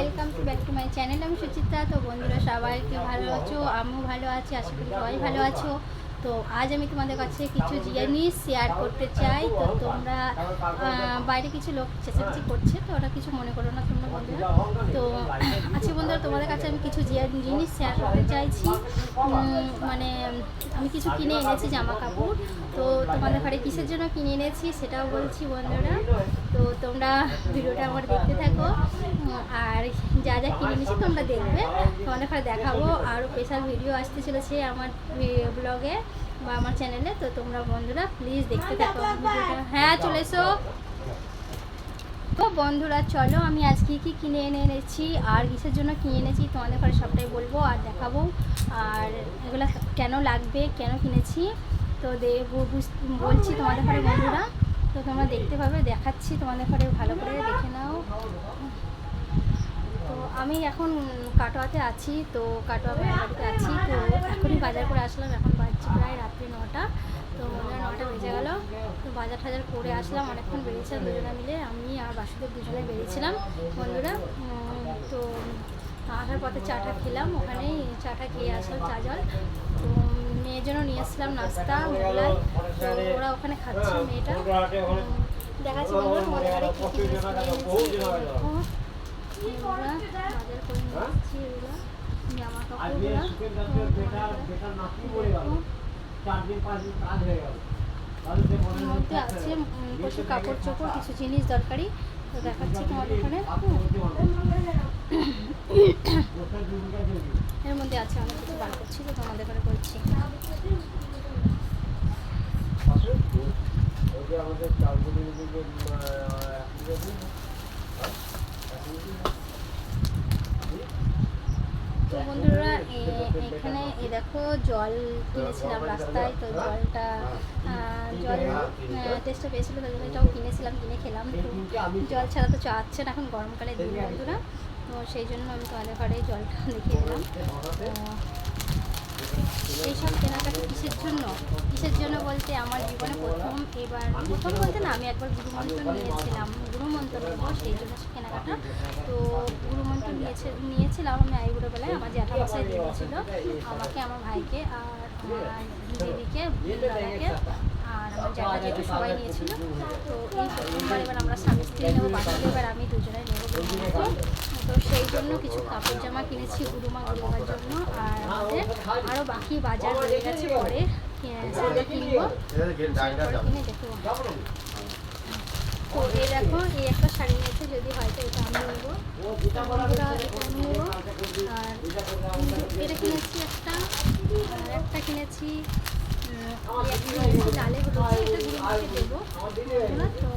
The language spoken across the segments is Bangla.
Welcome to back to my channel আমি সুচিত্রা, তো বন্ধুরা সবাইকে ভালো আছো? আমিও ভালো আছি, আশা করি সবাই ভালো আছো। তো আজ আমি তোমাদের কাছে কিছু জিনিস শেয়ার করতে চাই। তো তোমরা বাইরে কিছু লোক চেঁচামেচি করছে, তো ওটা কিছু মনে করো না তোমরা বন্ধুরা। তো আচ্ছা বন্ধুরা, তোমাদের কাছে আমি কিছু জিনিস শেয়ার করতে চাইছি। মানে আমি কিছু কিনে এনেছি জামা কাপড় তো তোমাদের ঘরে কিসের জন্য কিনে এনেছি সেটাও বলছি বন্ধুরা। তো তোমরা ভিডিওটা আমার দেখতে থাকো। আর যা যা কিনে নিয়েছি তোমরা দেখবে। তোমাদের ঘরে দেখাবো। আরও স্পেশাল ভিডিও আসতে চলেছে আমার ব্লগে বা আমার চ্যানেলে তো তোমরা বন্ধুরা প্লিজ দেখতে থাকো হ্যাঁ চলে এসো। তো বন্ধুরা চলো আমি আজ কী কিনে এনে এনেছি আর কিসের জন্য কিনে এনেছি তোমাদের ঘরে সবটাই বলব আর দেখাবো। আর এগুলো কেন লাগবে কেন কিনেছি তো বলছি তোমাদের ঘরে বন্ধুরা। তো তোমরা দেখতে পাবে দেখাচ্ছি তোমাদের ঘরে ভালো করে দেখে নাও। তো আমি এখন কাটোয়াতে আছি তো কাটোয়া বাড়িতে আছি তো এখনই বাজার করে আসলাম এখন বাজছে প্রায় রাত্রি নটা, তো নটা বেজে গেল। তো বাজার টাজার করে আসলাম, অনেকক্ষণ বেরিয়েছিলাম দুজনে মিলে। আমি আর বাসুদেব দুজনে বেরিয়েছিলাম, বন্ধুরা। তো আসার পথে চাটা খেলাম, ওখানেই চাটা খেয়ে আসলাম চা জল। তো মেয়ের জন্য নিয়ে আসলাম নাস্তা, মোগলাই। তো ওরা ওখানে খাচ্ছে মেয়েটা। দেখাচ্ছি বন্ধুরা তোমাদের ঘরে কী কী করে জামা কাপড়গুলা। মধ্যে আছে উম, কাপড় চোপড় কিছু জিনিস দরকারি। তো দেখাচ্ছি তোমাদের ওখানে। এর মধ্যে আছে অনেক কিছু বার করছি তো তোমাদের ঘরে করছি। আমাদের তো বন্ধুরা এখানে এ দেখো জল কিনেছিলাম রাস্তায়, তো জলটা জল টেস্টটা পেয়েছিল তো জন্য এটাও কিনেছিলাম, কিনে খেলাম। জল ছাড়া তো চাচ্ছে না এখন, গরমকালে দিন বন্ধুরা। তো সেই জন্য আমি তোমাদের ঘরে জলটা দেখিয়ে দিলাম। তো এইসব কেনাকাটা কিসের জন্য? কিসের জন্য বলতে আমার জীবনে প্রথম এবার, প্রথম বলতে না, আমি একবার গুরুমন্ত্র নিয়েছিলাম। গুরুমন্ত্র নেব, সেই জন্য কেনাকাটা। তো গুরুমন্ত্র নিয়েছে, নিয়েছিলাম আমি আইবুড়োবেলায়, আমার জ্যাঠা মশাই দিয়েছিল আমাকে, আমার ভাইকে আর আমার দিদিকে, দাদাকে আর আমার জ্যাঠা জেঠু সবাই নিয়েছিল। তো এই প্রথমবার এবার আমরা স্বামী স্ত্রী নেব বাকিদের এবার আমি দুজনে নেব। গুরুমন্ত্র তো সেই জন্য কিছু কাপড় জামা কিনেছি গুরুমা গুরুমার জন্য, আর আমাদের আরও বাকি বাজার রয়ে গেছে পরে কিনে- কিনবো। তো এই দেখো, এই একটা শাড়ি নিয়েছে, যদি হয়তো এটা আমি নেব। বন্ধুরা, এটা নেব। আর এটা কিনেছি একটা একটা কিনেছি গুরু দেবো। তো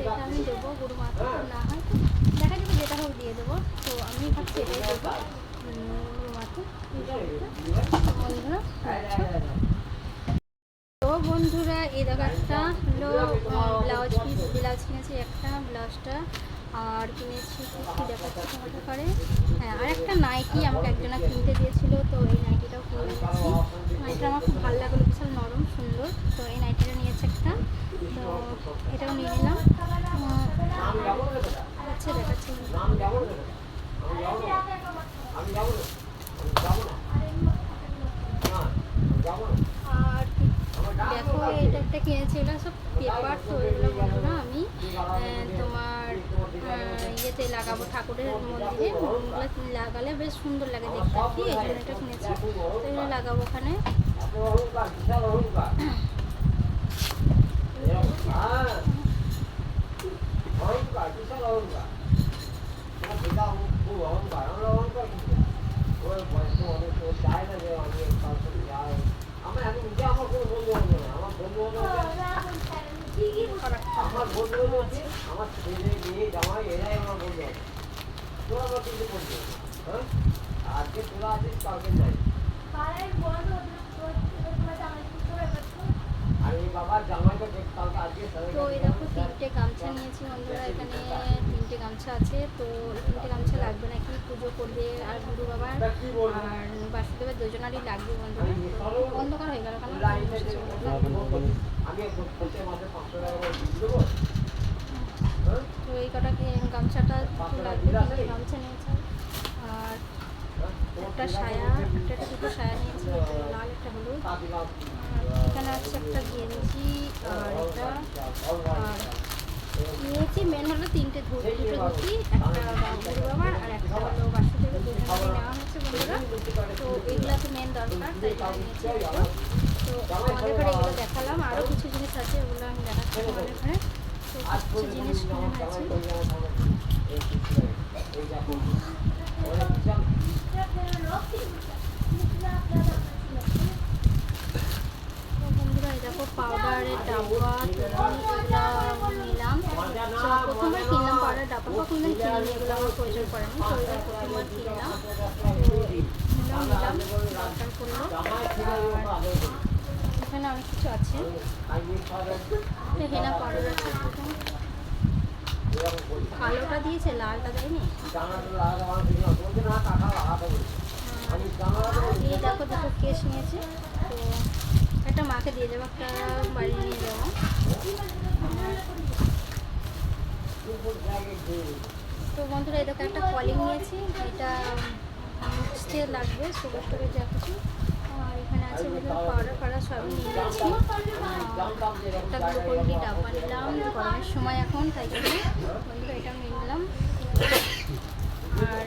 এটা আমি দেবো গুরু না হয় তো। যেটা হোক দিয়ে দেবো। তো আমি ভাবছি এটাই দেবো। বন্ধুরা আচ্ছা। তো বন্ধুরা, এই একটা হলো ব্লাউজ পিস ব্লাউজ কিনেছি একটা, ব্লাউজটা আর কিনেছি কি দেখাচ্ছি তোমাদের ঘরে? হ্যাঁ আর একটা নাইটি আমাকে একজনা কিনতে দিয়েছিল, তো এই নাইটিটাও কিনে নিয়েছি নাইটিটা আমার খুব ভালো লাগল, বিশাল নরম, সুন্দর। তো এই নাইটিটা নিয়েছে একটা। তো এটাও নিয়ে নিলাম। দেখাচ্ছি। আর দেখো, এটা একটা কিনেছি, এটা সব পেপার তো এগুলো বন্ধুরা আমি। তোমার ইয়েতে লাগাবো, ঠাকুরের মন্দিরে। ওগুলো লাগালে বেশ সুন্দর লাগে দেখতে আর কি, এই জন্য এটা কিনেছি। তো লাগাবো ওখানে এখন নিজে আমার কোনো বন্ধু বান্ধব নেই। আমার বন্ধু বান্ধব আমার বন্ধু বান্ধব আছে আমার ছেলে মেয়ে জামাই এরাই আমার বন্ধু বান্ধব তোরা আমার কিন্তু বন্ধু হ্যাঁ আজকে তোরা আছিস কালকে আর এই বাবার জামাইকে দেখ কালকে আজকে তো এই দেখো তিনটে গামছা নিয়েছি বন্ধুরা এখানে তিনটে গামছা আছে তো তিনটে গামছা লাগবে নাকি পুজো করবে আর গুরু বাবার আর বাসুদেবের দুজনারই লাগবে বন্ধুরা অন্ধকার হয়ে গেল কেন? হ্যাঁ। তো এই কটা গামছাটা লাগবে গামছা নিয়েছে। আর একটা সায়া একটা একটা দুটো সায়া নিয়েছি একটা লাল একটা হলুদ। এখানে আছে, একটা গেঞ্জি আর এটা নিয়েছি মেন হলো তিনটে ধুতি দুটো ধুতি একটা বাবার আর একটা হলো নেওয়া হচ্ছে বন্ধুরা। তো এগুলো মেন দরকার তো আমাদের এগুলো দেখালাম আরও কিছু জিনিস আছে, ওগুলো আমি দেখাচ্ছি আমাদের ঘরে। তো কিছু জিনিস কেনা হয়েছে তো বন্ধুরা এই দেখো পাউডারের ডাব্বা এগুলো নিলাম তো প্রথমবার কিনলাম এগুলো আমার প্রয়োজন তো নিলাম দরকার পড়ল আর এখানে অনেক কিছু আছে হেনা পাউডার আছে কালোটা দিয়েছে লালটা দেয়নি এই দেখো দুটো কেস নিয়েছে তো একটা মাকে দিয়ে যাব, একটা বাড়ি নিয়ে যাব। তো বন্ধুরা দেখো একটা কলিং নিয়েছি এটা মুছতে লাগবে, সুগার টুগার যা কিছু। এখানে আছে পাউডার ফাউডার সব নিয়ে নিয়েছি একটা গ্লুকন্ডি ডাব্বা নিলাম, গরমের সময় এখন, তাই জন্য। বন্ধুরা, এটা নিয়ে নিলাম। আর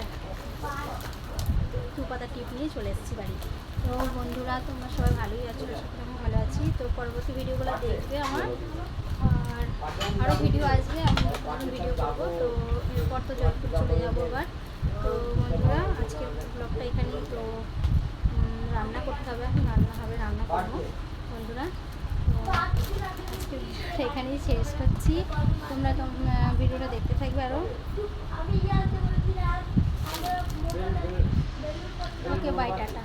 দু পাতা টিপ নিয়ে চলে এসেছি বাড়িতে। তো বন্ধুরা, তোমরা সবাই ভালোই আছো? আমি ভালো আছি। তো পরবর্তী ভিডিওগুলো দেখবে আমার। আর আরও ভিডিও আসবে, আমি ভিডিও করব। তো এরপর তো জয়পুর চলে যাব এবার তো বন্ধুরা, আজকের ব্লগটা এখানেই। তো রান্না করতে হবে এখন, রান্না হবে, রান্না করব। বন্ধুরা এখানেই শেষ করছি। তোমরা ভিডিওটা দেখতে থাকবে আরও ओके बाय टाटा